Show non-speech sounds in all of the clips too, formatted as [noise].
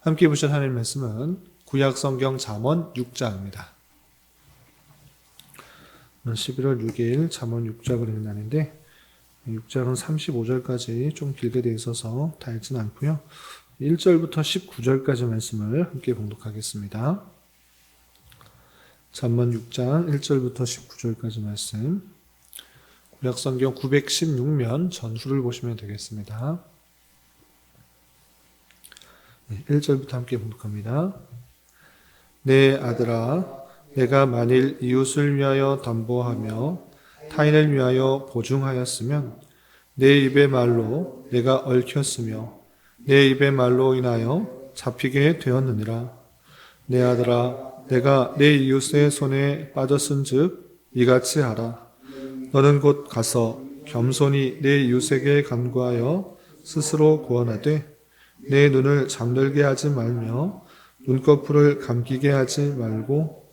함께 보실 하나님 말씀은 구약성경 잠언 6장입니다. 11월 6일 잠언 6장을 읽는 날인데 6장은 35절까지 좀 길게 되어 있어서 다 읽지는 않고요. 1절부터 19절까지 말씀을 함께 봉독하겠습니다. 잠언 6장 1절부터 19절까지 말씀 구약성경 916면 전후를 보시면 되겠습니다. 1절부터 함께 봉독합니다. 내 아들아, 내가 만일 이웃을 위하여 담보하며 타인을 위하여 보증하였으면 내 입의 말로 내가 얽혔으며 내 입의 말로 인하여 잡히게 되었느니라. 내 아들아, 내가 내 이웃의 손에 빠졌은즉 이같이 하라. 너는 곧 가서 겸손히 내 이웃에게 간구하여 스스로 구원하되 내 눈을 잠들게 하지 말며 눈꺼풀을 감기게 하지 말고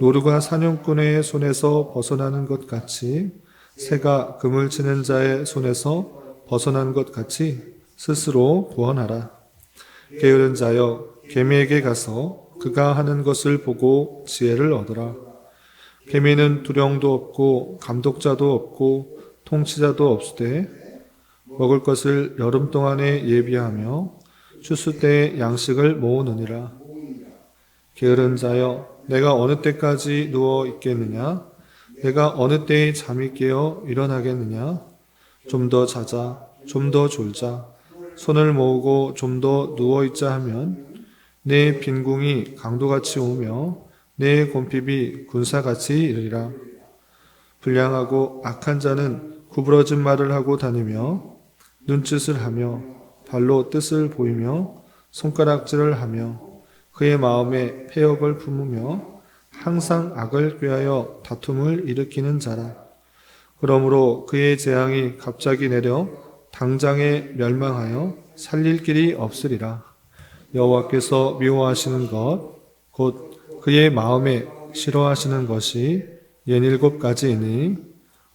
노루가 사냥꾼의 손에서 벗어나는 것 같이 새가 금을 치는 자의 손에서 벗어난 것 같이 스스로 구원하라. 게으른 자여 개미에게 가서 그가 하는 것을 보고 지혜를 얻으라. 개미는 두령도 없고 감독자도 없고 통치자도 없으되 먹을 것을 여름 동안에 예비하며 추수 때에 양식을 모으느니라. 게으른 자여, 내가 어느 때까지 누워 있겠느냐? 내가 어느 때에 잠이 깨어 일어나겠느냐? 좀 더 자자, 좀 더 졸자. 손을 모으고 좀 더 누워 있자 하면 내 빈궁이 강도같이 오며 내 곰핍이 군사같이 이르리라. 불량하고 악한 자는 구부러진 말을 하고 다니며 눈짓을 하며 발로 뜻을 보이며 손가락질을 하며 그의 마음에 폐역을 품으며 항상 악을 꾀하여 다툼을 일으키는 자라. 그러므로 그의 재앙이 갑자기 내려 당장에 멸망하여 살릴 길이 없으리라. 여호와께서 미워하시는 것, 곧 그의 마음에 싫어하시는 것이 연일곱 가지이니,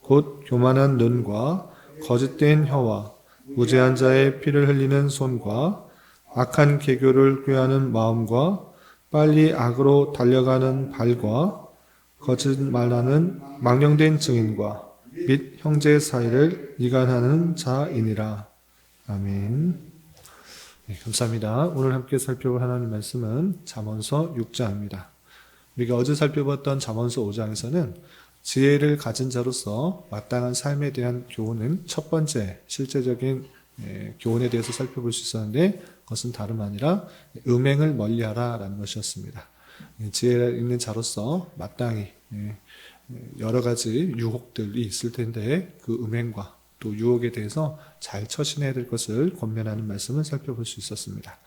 곧 교만한 눈과 거짓된 혀와 무죄한 자의 피를 흘리는 손과 악한 개교를 꾀하는 마음과 빨리 악으로 달려가는 발과 거짓말하는 망령된 증인과 및 형제 사이를 이간하는 자이니라. 아멘. 네, 감사합니다. 오늘 함께 살펴볼 하나님 말씀은 잠언서 6장입니다. 우리가 어제 살펴봤던 잠언서 5장에서는 지혜를 가진 자로서 마땅한 삶에 대한 교훈은 첫 번째 실제적인 예, 교훈에 대해서 살펴볼 수 있었는데 그것은 다름 아니라 음행을 멀리하라라는 것이었습니다. 예, 지혜 있는 자로서 마땅히 예, 여러 가지 유혹들이 있을 텐데 그 음행과 또 유혹에 대해서 잘 처신해야 될 것을 권면하는 말씀을 살펴볼 수 있었습니다.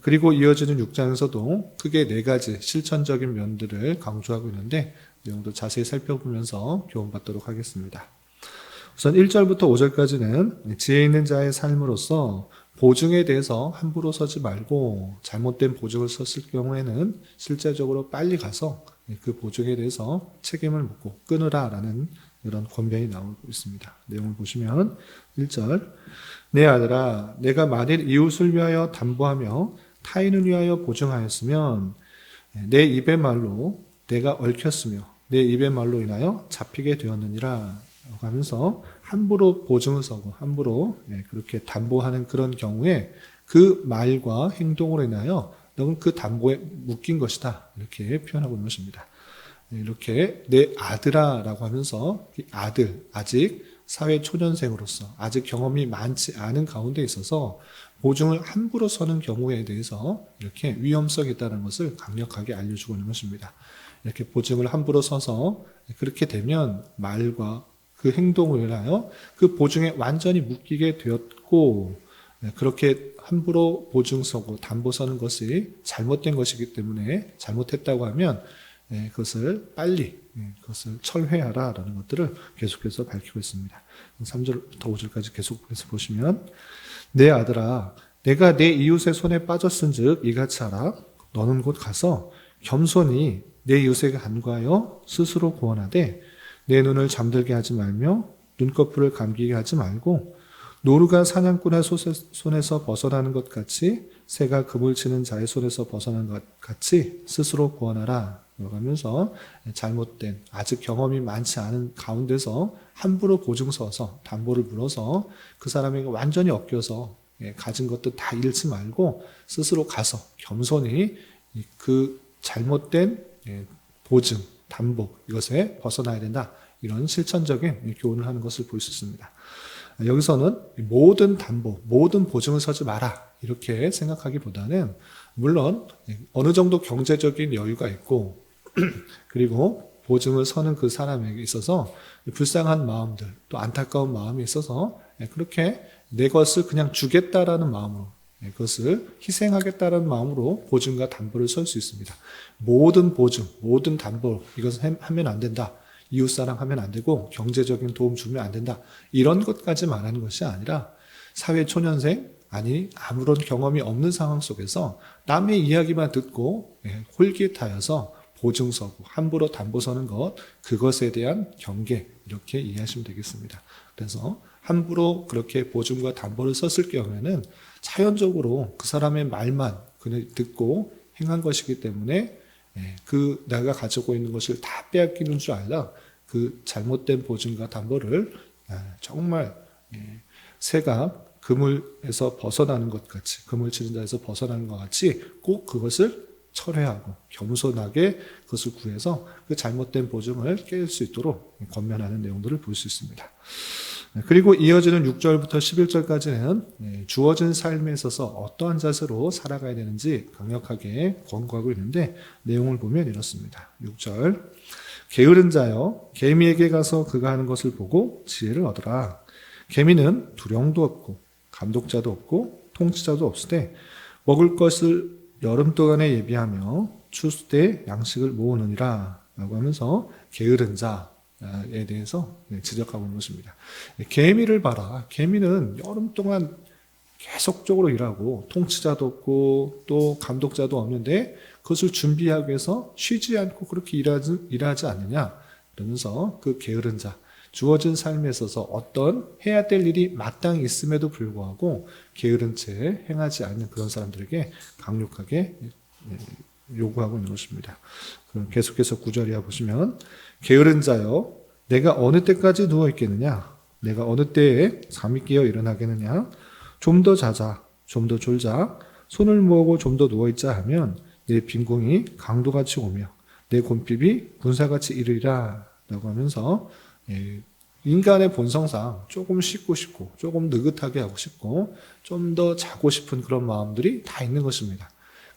그리고 이어지는 6장에서도 크게 네 가지 실천적인 면들을 강조하고 있는데 내용도 자세히 살펴보면서 교훈받도록 하겠습니다. 우선 1절부터 5절까지는 지혜 있는 자의 삶으로서 보증에 대해서 함부로 서지 말고 잘못된 보증을 썼을 경우에는 실제적으로 빨리 가서 그 보증에 대해서 책임을 묻고 끊으라라는 이런 권면이 나오고 있습니다. 내용을 보시면 1절 내 아들아 내가 만일 이웃을 위하여 담보하며 타인을 위하여 보증하였으면 내 입의 말로 내가 얽혔으며 내 입의 말로 인하여 잡히게 되었느니라 하면서 함부로 보증을 서고 함부로 예, 그렇게 담보하는 그런 경우에 그 말과 행동으로 인하여 너는 그 담보에 묶인 것이다 이렇게 표현하고 있는 것입니다. 예, 이렇게 내 아들아라고 하면서 아들 아직 사회 초년생으로서 아직 경험이 많지 않은 가운데 있어서 보증을 함부로 서는 경우에 대해서 이렇게 위험성이 있다는 것을 강력하게 알려주고 있는 것입니다. 이렇게 보증을 함부로 서서 그렇게 되면 말과 그 행동을 인하여 그 보증에 완전히 묶이게 되었고 네, 그렇게 함부로 보증 서고 담보 서는 것이 잘못된 것이기 때문에 잘못했다고 하면 네, 그것을 빨리 네, 그것을 철회하라라는 것들을 계속해서 밝히고 있습니다. 3절부터 5절까지 계속해서 보시면 내 아들아 내가 내 이웃의 손에 빠졌은즉 이같이 하라 너는 곧 가서 겸손히 내 이웃에게 간구하여 스스로 구원하되 내 눈을 잠들게 하지 말며 눈꺼풀을 감기게 하지 말고 노루가 사냥꾼의 손에서 벗어나는 것 같이 새가 금을 치는 자의 손에서 벗어나는 것 같이 스스로 구원하라. 하면서 잘못된 아직 경험이 많지 않은 가운데서 함부로 보증 서서 담보를 물어서 그 사람에게 완전히 엮여서 예, 가진 것도 다 잃지 말고 스스로 가서 겸손히 이그 잘못된 예, 보증, 담보 이것에 벗어나야 된다. 이런 실천적인 교훈을 하는 것을 볼 수 있습니다. 여기서는 모든 담보, 모든 보증을 서지 마라. 이렇게 생각하기보다는 물론 어느 정도 경제적인 여유가 있고 [clears throat] 그리고 보증을 서는 그 사람에게 있어서 불쌍한 마음들, 또 안타까운 마음이 있어서 그렇게 내 것을 그냥 주겠다라는 마음으로 그것을 희생하겠다는 마음으로 보증과 담보를 설 수 있습니다. 모든 보증, 모든 담보 이것은 하면 안 된다. 이웃사랑 하면 안 되고 경제적인 도움 주면 안 된다. 이런 것까지 말하는 것이 아니라 사회 초년생 아니 아무런 경험이 없는 상황 속에서 남의 이야기만 듣고 예, 홀깃하여서 보증 서고 함부로 담보 서는 것 그것에 대한 경계 이렇게 이해하시면 되겠습니다. 그래서 함부로 그렇게 보증과 담보를 썼을 경우에는 자연적으로 그 사람의 말만 그냥 듣고 행한 것이기 때문에 예, 그 내가 가지고 있는 것을 다 빼앗기는 줄 알라 그 잘못된 보증과 담보를 아, 정말 예, 새가 그물에서 벗어나는 것 같이 그물 치는 자에서 벗어나는 것 같이 꼭 그것을 철회하고 겸손하게 그것을 구해서 그 잘못된 보증을 깰수 있도록 권면하는 내용들을 볼 수 있습니다. 네, 그리고 이어지는 6절부터 11절까지는 주어진 삶에 있어서 어떠한 자세로 살아가야 되는지 강력하게 권고하고 있는데 내용을 보면 이렇습니다. 6절 게으른 자여 개미에게 가서 그가 하는 것을 보고 지혜를 얻어라. 개미는 두령도 없고 감독자도 없고 통치자도 없으되 먹을 것을 여름 동안에 예비하며 추수 때 양식을 모으느니라 라고 하면서 게으른 자 에 대해서 네, 지적하고 있는 것입니다. 개미를 봐라. 개미는 여름 동안 계속적으로 일하고 통치자도 없고 또 감독자도 없는데 그것을 준비하기 위해서 쉬지 않고 그렇게 일하지, 일하지 않느냐 그러면서 그 게으른 자 주어진 삶에 있어서 어떤 해야 될 일이 마땅히 있음에도 불구하고 게으른 채 행하지 않는 그런 사람들에게 강력하게 요구하고 있는 것입니다. 계속해서 구절이야 보시면 게으른 자여 내가 어느 때까지 누워 있겠느냐? 내가 어느 때에 잠이 깨어 일어나겠느냐? 좀 더 자자 좀 더 졸자. 손을 모으고 좀 더 누워 있자 하면 내 빈공이 강도같이 오며 내 곰핍이 군사같이 이르리라 라고 하면서 예, 인간의 본성상 조금 씻고 싶고 조금 느긋하게 하고 싶고 좀 더 자고 싶은 그런 마음들이 다 있는 것입니다.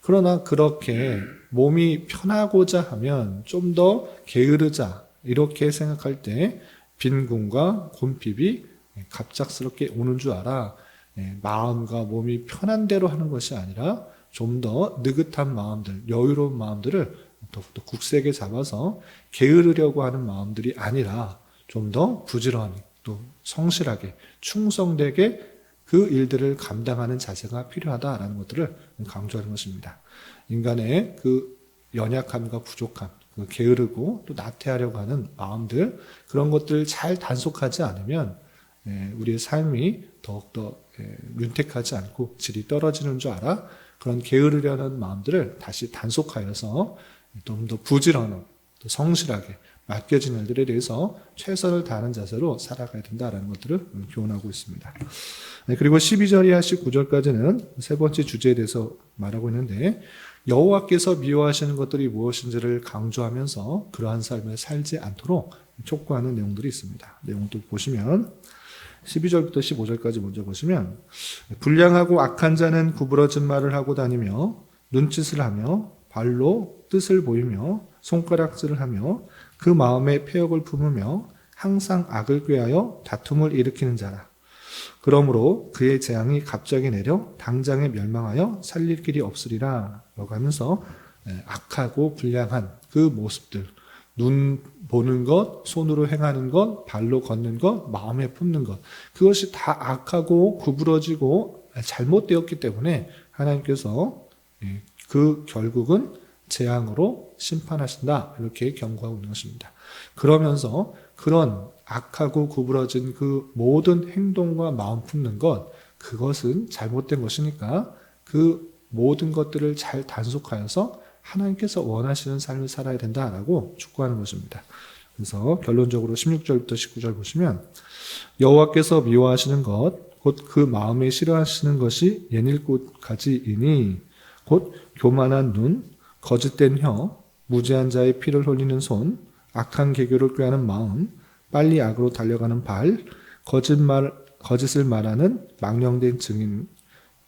그러나 그렇게 몸이 편하고자 하면 좀 더 게으르자 이렇게 생각할 때 빈궁과 곰핍이 갑작스럽게 오는 줄 알아. 예, 마음과 몸이 편한 대로 하는 것이 아니라 좀 더 느긋한 마음들, 여유로운 마음들을 더욱더 굳세게 잡아서 게으르려고 하는 마음들이 아니라 좀 더 부지런히 또 성실하게 충성되게 그 일들을 감당하는 자세가 필요하다라는 것들을 강조하는 것입니다. 인간의 그 연약함과 부족함, 그 게으르고 또 나태하려고 하는 마음들 그런 것들을 잘 단속하지 않으면 예, 우리의 삶이 더욱더 예, 윤택하지 않고 질이 떨어지는 줄 알아 그런 게으르려는 마음들을 다시 단속하여서 좀 더 부지런하고 또 성실하게 맡겨진 일들에 대해서 최선을 다하는 자세로 살아가야 된다라는 것들을 교훈하고 있습니다. 네, 그리고 12절 이하 19절까지는 세 번째 주제에 대해서 말하고 있는데 여호와께서 미워하시는 것들이 무엇인지를 강조하면서 그러한 삶을 살지 않도록 촉구하는 내용들이 있습니다. 내용도 보시면 12절부터 15절까지 먼저 보시면 불량하고 악한 자는 구부러진 말을 하고 다니며 눈짓을 하며 발로 뜻을 보이며 손가락질을 하며 그 마음에 폐역을 품으며 항상 악을 꾀하여 다툼을 일으키는 자라. 그러므로 그의 재앙이 갑자기 내려 당장에 멸망하여 살릴 길이 없으리라. 라고 하면서 예, 악하고 불량한 그 모습들, 눈 보는 것, 손으로 행하는 것, 발로 걷는 것, 마음에 품는 것. 그것이 다 악하고 구부러지고 잘못되었기 때문에 하나님께서 예, 그 결국은 재앙으로 심판하신다. 이렇게 경고하고 있는 것입니다. 그러면서 그런 악하고 구부러진 그 모든 행동과 마음 품는 것, 그것은 잘못된 것이니까 그 모든 것들을 잘 단속하여서 하나님께서 원하시는 삶을 살아야 된다라고 촉구하는 것입니다. 그래서 결론적으로 16절부터 19절 보시면 여호와께서 미워하시는 것 곧 그 마음에 싫어하시는 것이 예닐꽃가지이니 곧 교만한 눈, 거짓된 혀, 무죄한 자의 피를 흘리는 손, 악한 개교를 꾀하는 마음, 빨리 악으로 달려가는 발, 거짓말 거짓을 말하는 망령된 증인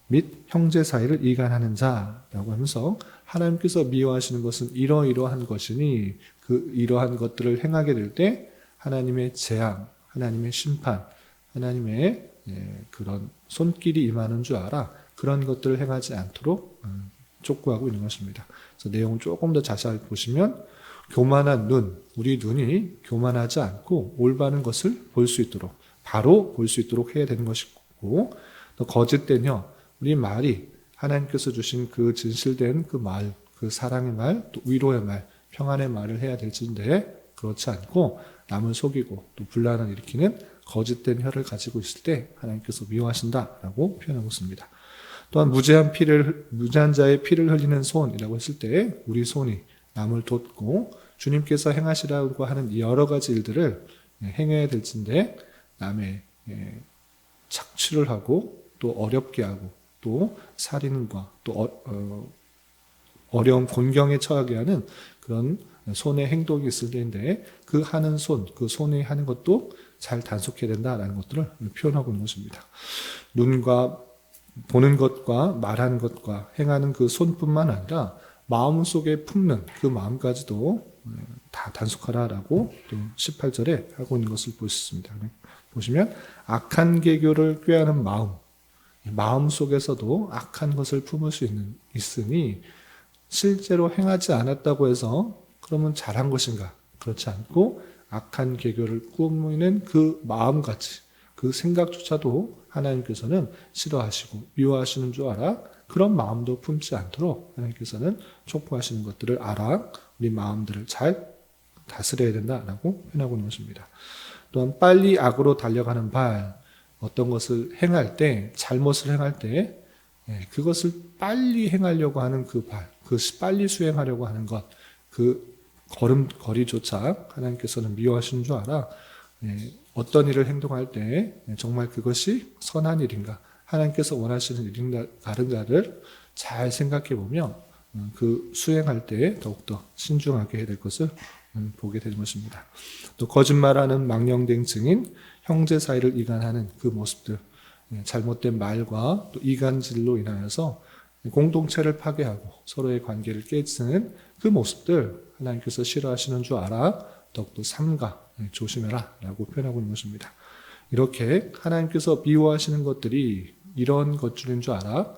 및 형제 사이를 이간하는 자라고 하면서 하나님께서 미워하시는 것은 이러이러한 것이니 그 이러한 것들을 행하게 될 때 하나님의 재앙, 하나님의 심판, 하나님의 예, 그런 손길이 임하는 줄 알아 그런 것들을 행하지 않도록 음, 촉구하고 있는 것입니다. 그래서 내용을 조금 더 자세히 보시면 교만한 눈, 우리 눈이 교만하지 않고 올바른 것을 볼 수 있도록 바로 볼 수 있도록 해야 되는 것이고 또 거짓된 혀, 우리 말이 하나님께서 주신 그 진실된 그 말, 그 사랑의 말, 또 위로의 말, 평안의 말을 해야 될진데 그렇지 않고 남을 속이고 또 분란을 일으키는 거짓된 혀를 가지고 있을 때 하나님께서 미워하신다라고 표현하고 있습니다. 또한 무죄한 피를 무죄한 자의 피를 흘리는 손이라고 했을 때 우리 손이 남을 돕고 주님께서 행하시라고 하는 여러 가지 일들을 행해야 될진데 남의 예, 착취를 하고 또 어렵게 하고 또 살인과 또 어, 어, 려운 곤경에 처하게 하는 그런 손의 행동이 있을 때인데 그 하는 손, 그 손이 하는 것도 잘 단속해야 된다라는 것들을 표현하고 있는 것입니다. 눈과 보는 것과 말하는 것과 행하는 그 손뿐만 아니라 마음 속에 품는 그 마음까지도 다 단속하라라고 또 18절에 하고 있는 것을 볼 수 있습니다. 보시면 악한 개교를 꾀하는 마음, 마음 속에서도 악한 것을 품을 수 있는 있으니 실제로 행하지 않았다고 해서 그러면 잘한 것인가? 그렇지 않고 악한 개교를 꾸미는 그 마음같이 그 생각조차도 하나님께서는 싫어하시고 미워하시는 줄 알아 그런 마음도 품지 않도록 하나님께서는 촉구하시는 것들을 알아 우리 마음들을 잘 다스려야 된다라고 표현하고 있는 것입니다. 또한 빨리 악으로 달려가는 발 어떤 것을 행할 때 잘못을 행할 때 예, 그것을 빨리 행하려고 하는 그 발, 그 빨리 수행하려고 하는 것, 그 걸음거리조차 하나님께서는 미워하시는 줄 알아. 예, 어떤 일을 행동할 때 정말 그것이 선한 일인가, 하나님께서 원하시는 일인가, 다른가를 잘 생각해 보면 음, 그 수행할 때 더욱더 신중하게 해야 될 것을 음, 보게 되는 것입니다. 또 거짓말하는 망령된 증인, 형제 사이를 이간하는 그 모습들, 예, 잘못된 말과 또 이간질로 인하여서 공동체를 파괴하고 서로의 관계를 깨지는 그 모습들 하나님께서 싫어하시는 줄 알아 더욱더 삼가 예, 조심해라 라고 표현하고 있는 것입니다. 이렇게 하나님께서 미워하시는 것들이 이런 것들인 줄 알아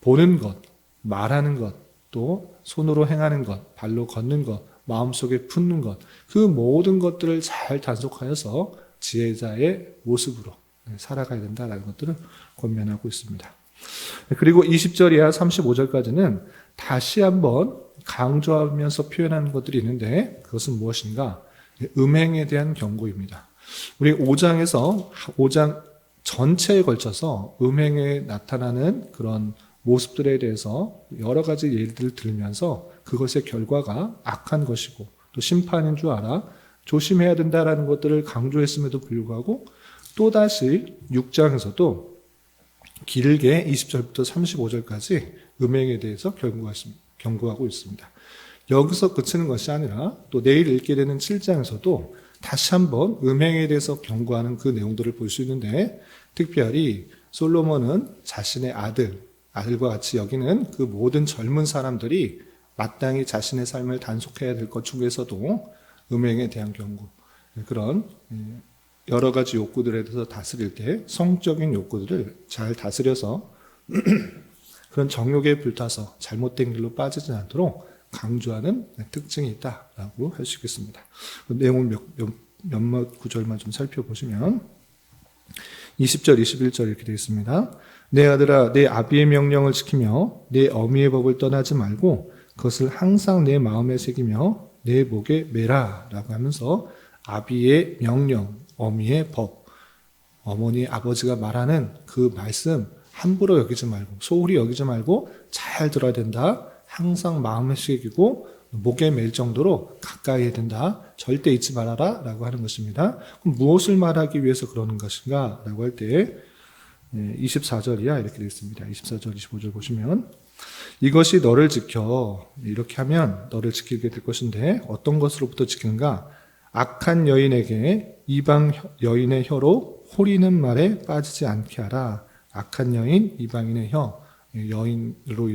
보는 것, 말하는 것, 또 손으로 행하는 것, 발로 걷는 것, 마음속에 품는 것, 그 모든 것들을 잘 단속하여서 지혜자의 모습으로 살아가야 된다라는 것들을 권면하고 있습니다. 그리고 20절 이하 35절까지는 다시 한번 강조하면서 표현하는 것들이 있는데 그것은 무엇인가? 음행에 대한 경고입니다. 우리 5장에서 5장 전체에 걸쳐서 음행에 나타나는 그런 모습들에 대해서 여러 가지 예들을 들으면서 그것의 결과가 악한 것이고 또 심판인 줄 알아 조심해야 된다라는 것들을 강조했음에도 불구하고 또다시 6장에서도 길게 20절부터 35절까지 음행에 대해서 경고하고 있습니다. 여기서 그치는 것이 아니라 또 내일 읽게 되는 7장에서도 다시 한번 음행에 대해서 경고하는 그 내용들을 볼 수 있는데 특별히 솔로몬은 자신의 아들, 아들과 같이 여기는 그 모든 젊은 사람들이 마땅히 자신의 삶을 단속해야 될 것 중에서도 음행에 대한 경고, 그런 예, 여러 가지 욕구들에 대해서 다스릴 때 성적인 욕구들을 잘 다스려서 [clears throat] 그런 정욕에 불타서 잘못된 길로 빠지지 않도록 강조하는 특징이 있다라고 할 수 있겠습니다. 그 내용을 몇, 몇, 몇몇 구절만 좀 살펴보시면 20절, 21절 이렇게 되어 있습니다. 내 아들아, 내 아비의 명령을 지키며 내 어미의 법을 떠나지 말고 그것을 항상 내 마음에 새기며 내 목에 매라라고 하면서 아비의 명령, 어미의 법, 어머니, 아버지가 말하는 그 말씀 함부로 여기지 말고 소홀히 여기지 말고 잘 들어야 된다. 항상 마음에 새기고 목에 맬 정도로 가까이 해야 된다. 절대 잊지 말아라. 라고 하는 것입니다. 그럼 무엇을 말하기 위해서 그러는 것인가? 라고 할 때, 24절이야. 이렇게 되어 있습니다. 24절, 25절 보시면, 이것이 너를 지켜. 이렇게 하면 너를 지키게 될 것인데, 어떤 것으로부터 지키는가? 악한 여인에게 이방 여인의 혀로 호리는 말에 빠지지 않게 하라. 악한 여인, 이방인의 혀, 여인으로,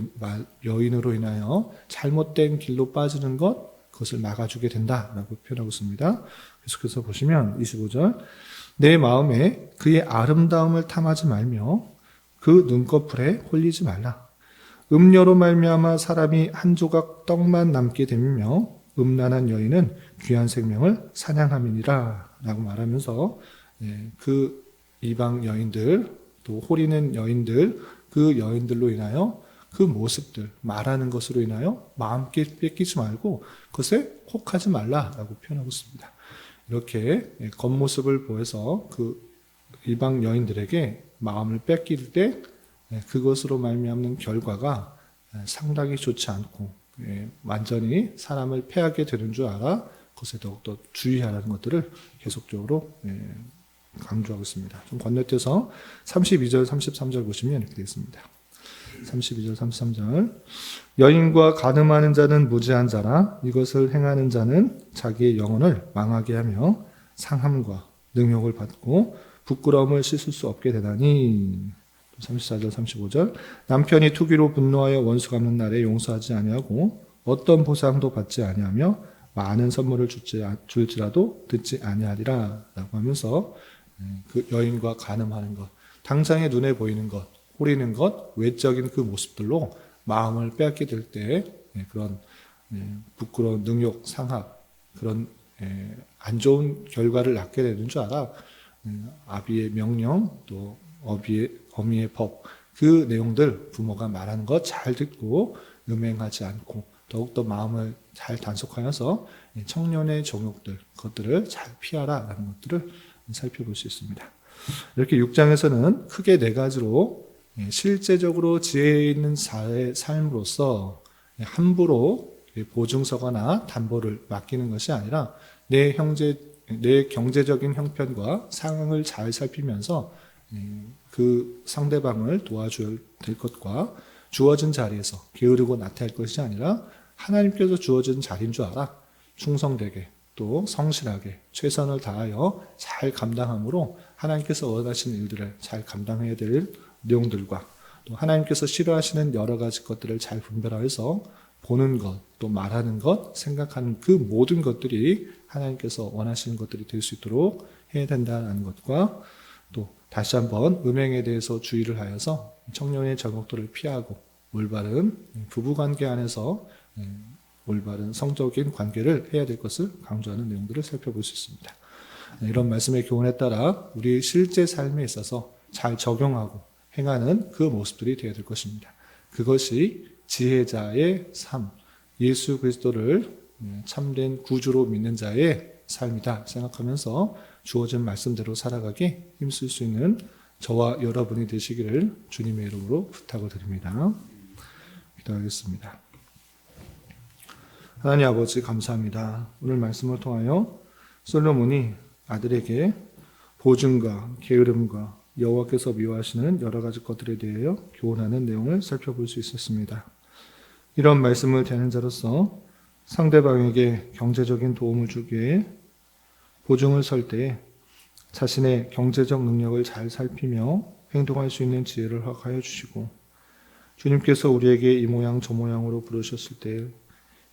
여인으로 인하여 잘못된 길로 빠지는 것, 그것을 막아주게 된다라고 표현하고 있습니다. 계속해서 보시면 25절 내 마음에 그의 아름다움을 탐하지 말며 그 눈꺼풀에 홀리지 말라. 음녀로 말미암아 사람이 한 조각 떡만 남게 되며 음란한 여인은 귀한 생명을 사냥함이니라 라고 말하면서 예, 그 이방 여인들 또 호리는 여인들 그 여인들로 인하여 그 모습들 말하는 것으로 인하여 마음 깨- 뺏기지 말고 그것에 혹하지 말라라고 표현하고 있습니다. 이렇게 예, 겉모습을 보여서 그 이방 여인들에게 마음을 뺏길 때 예, 그것으로 말미암는 결과가 예, 상당히 좋지 않고 예, 완전히 사람을 패하게 되는 줄 알아 그것에 더욱더 주의하라는 것들을 계속적으로 예, 강조하고 있습니다. 좀 건너뛰어서 32절, 33절 보시면 이렇게 되겠습니다. 32절, 33절. 여인과 가늠하는 자는 무지한 자라 이것을 행하는 자는 자기의 영혼을 망하게 하며 상함과 능욕을 받고 부끄러움을 씻을 수 없게 되다니. 34절, 35절. 남편이 투기로 분노하여 원수 갚는 날에 용서하지 아니하고 어떤 보상도 받지 아니하며 많은 선물을 줄지, 줄지라도 듣지 아니하리라 라고 하면서 그 여인과 가늠하는 것, 당장의 눈에 보이는 것, 호리는 것, 외적인 그 모습들로 마음을 빼앗게 될 때 그런 예, 부끄러운 능욕, 상합 그런 예, 안 좋은 결과를 낳게 되는 줄 알아. 예, 아비의 명령 또 어비의 어미의 법 그 내용들 부모가 말하는 것 잘 듣고 음행하지 않고 더욱더 마음을 잘 단속하여서 예, 청년의 정욕들 그것들을 잘 피하라라는 것들을 살펴볼 수 있습니다. 이렇게 6장에서는 크게 네 가지로 예, 실제적으로 지혜 있는 자의 삶으로서 예, 함부로 예, 보증서거나 담보를 맡기는 것이 아니라 내 형제 내 경제적인 형편과 상황을 잘 살피면서 예, 그 상대방을 도와줘야 될 것과 주어진 자리에서 게으르고 나태할 것이 아니라 하나님께서 주어진 자리인 줄 알아 충성되게 또 성실하게 최선을 다하여 잘 감당함으로 하나님께서 원하시는 일들을 잘 감당해야 될 내용들과 또 하나님께서 싫어하시는 여러 가지 것들을 잘 분별하여서 보는 것, 또 말하는 것, 생각하는 그 모든 것들이 하나님께서 원하시는 것들이 될 수 있도록 해야 된다는 것과 또 다시 한번 음행에 대해서 주의를 하여서 청년의 정욕들을 피하고 올바른 부부관계 안에서 올바른 성적인 관계를 해야 될 것을 강조하는 내용들을 살펴볼 수 있습니다. 이런 말씀의 교훈에 따라 우리 실제 삶에 있어서 잘 적용하고 행하는 그 모습들이 되어야 될 것입니다. 그것이 지혜자의 삶, 예수 그리스도를 참된 구주로 믿는 자의 삶이다 생각하면서 주어진 말씀대로 살아가기 힘쓸 수 있는 저와 여러분이 되시기를 주님의 이름으로 부탁을 드립니다. 기도하겠습니다. 하나님 아버지 감사합니다. 오늘 말씀을 통하여 솔로몬이 아들에게 보증과 게으름과 여호와께서 미워하시는 여러 가지 것들에 대하여 교훈하는 내용을 살펴볼 수 있었습니다. 이런 말씀을 대는 자로서 상대방에게 경제적인 도움을 주기에 보증을 설 때에 자신의 경제적 능력을 잘 살피며 행동할 수 있는 지혜를 허가하여 주시고 주님께서 우리에게 이 모양 저 모양으로 부르셨을 때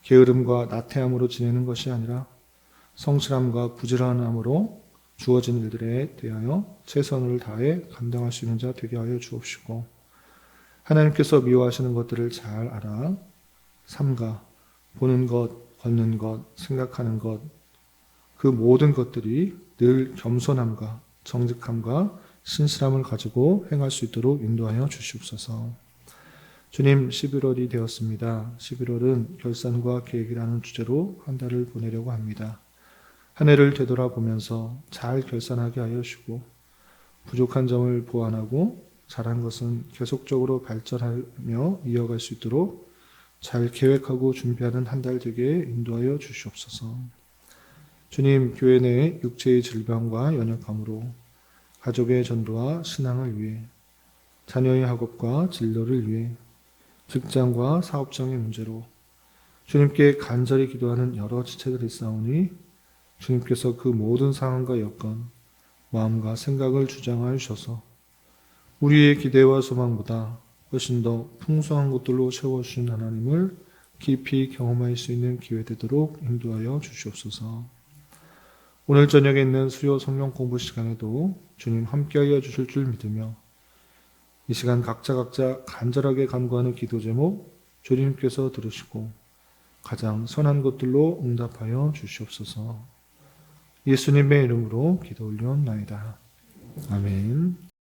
게으름과 나태함으로 지내는 것이 아니라 성실함과 부지런함으로 주어진 일들에 대하여 최선을 다해 감당할 수 있는 자 되게 하여 주옵시고 하나님께서 미워하시는 것들을 잘 알아 삼가 보는 것, 걷는 것, 생각하는 것, 그 모든 것들이 늘 겸손함과 정직함과 신실함을 가지고 행할 수 있도록 인도하여 주시옵소서. 주님, 11월이 되었습니다. 11월은 결산과 계획이라는 주제로 한 달을 보내려고 합니다. 한 해를 되돌아보면서 잘 결산하게 하여 주고 부족한 점을 보완하고 잘한 것은 계속적으로 발전하며 이어갈 수 있도록 잘 계획하고 준비하는 한 달 되게 인도하여 주시옵소서. 주님, 교회 내 육체의 질병과 연약함으로 가족의 전도와 신앙을 위해 자녀의 학업과 진로를 위해 직장과 사업장의 문제로 주님께 간절히 기도하는 여러 지체들이 있사오니 주님께서 그 모든 상황과 여건, 마음과 생각을 주장하여 주셔서 우리의 기대와 소망보다 훨씬 더 풍성한 것들로 채워주신 하나님을 깊이 경험할 수 있는 기회 되도록 인도하여 주시옵소서. 오늘 저녁에 있는 수요 성령 공부 시간에도 주님 함께하여 주실 줄 믿으며 이 시간 각자 각자 간절하게 간구하는 기도 제목 주님께서 들으시고 가장 선한 것들로 응답하여 주시옵소서. 예수님의 이름으로 기도 올려옵나이다. 아멘.